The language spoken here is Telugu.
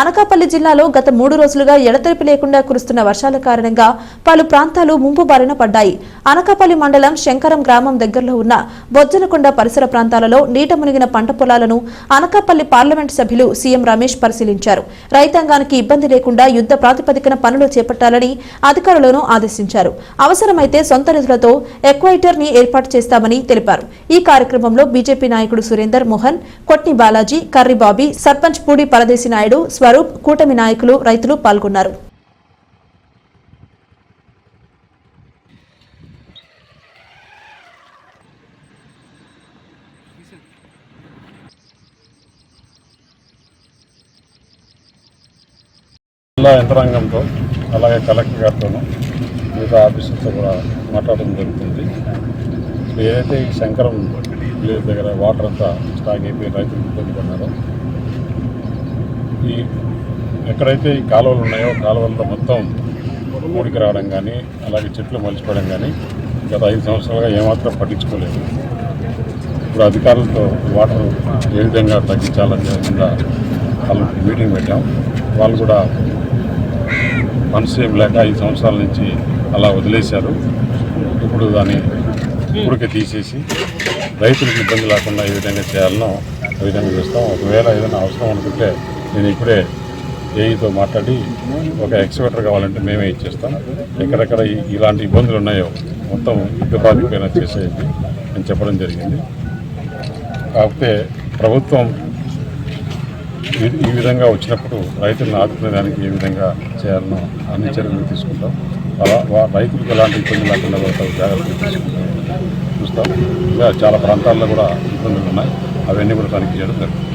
అనకాపల్లి జిల్లాలో గత మూడు రోజులుగా ఎడతెరిపి లేకుండా కురుస్తున్న వర్షాల కారణంగా పలు ప్రాంతాలు ముంపు బారిన పడ్డాయి. అనకాపల్లి మండలం శంకరం గ్రామం దగ్గరలో ఉన్న బొజ్జనకొండ పరిసర ప్రాంతాలలో నీట మునిగిన పంట పొలాలను అనకాపల్లి పార్లమెంట్ సభ్యులు సీఎం రమేష్ పరిశీలించారు. రైతాంగానికి ఇబ్బంది లేకుండా యుద్ధ ప్రాతిపదికన పనులు చేపట్టాలని అధికారులను ఆదేశించారు. అవసరమైతే సొంత నిధులతో ఎక్వైటర్ని ఏర్పాటు చేస్తామని తెలిపారు. ఈ కార్యక్రమంలో బీజేపీ నాయకుడు సురేందర్ మోహన్ కొట్ని బాలాజీ కర్రీ బాబీ సర్పంచ్ పూడి పరదేశి నాయుడు స్వరూప్ కూటమి నాయకులు రైతులు పాల్గొన్నారు. జిల్లా యంత్రాంగంతో అలాగే కలెక్టర్ గారితోనూ మిగతా ఆఫీసర్తో కూడా మాట్లాడడం జరుగుతుంది. ఏదైతే ఈ శంకరం విలేజ్ దగ్గర వాటర్ అంతా స్టాక్ అయిపోయి రైతులు ఇబ్బంది పడ్డారో ఈ ఎక్కడైతే ఈ కాలువలు ఉన్నాయో కాలువల్లో మొత్తం ఊడికి రావడం కానీ అలాగే చెట్లు మలిచిపోవడం కానీ గత ఐదు సంవత్సరాలుగా ఏమాత్రం పట్టించుకోలేదు. ఇప్పుడు అధికారులతో వాటర్ ఏ విధంగా తగ్గించాలని విధంగా వాళ్ళు మీటింగ్ పెట్టాం. వాళ్ళు కూడా మనసు ఏం లేక ఐదు సంవత్సరాల నుంచి అలా వదిలేశారు. ఇప్పుడు దాన్ని ఊరికే తీసేసి రైతులకు ఇబ్బంది లేకుండా ఏ విధంగా చేయాలనో ఆ విధంగా చేస్తాం ఒకవేళ ఏదైనా అవసరం అనుకుంటే నేను ఇప్పుడే ఏఈతో మాట్లాడి ఒక ఎక్స్వేటర్ కావాలంటే మేమే ఇచ్చేస్తాం. ఎక్కడెక్కడ ఇలాంటి ఇబ్బందులు ఉన్నాయో మొత్తం యుద్ధ ప్రాతిపైన చేసేది అని చెప్పడం జరిగింది. కాకపోతే ప్రభుత్వం ఈ- విధంగా వచ్చినప్పుడు రైతులను ఆదుకునేదానికి ఏ విధంగా చేయాలనో అన్ని చర్యలు తీసుకుంటాం. అలా వా- రైతులకు ఎలాంటి ఇబ్బంది లేకుండా కూడా జాగ్రత్తలు తీసుకుంటాం. చూస్తాం. ఇంకా చాలా ప్రాంతాల్లో కూడా ఇబ్బందులు ఉన్నాయి. అవన్నీ కూడా తనిఖీ చేయడం జరుగుతుంది.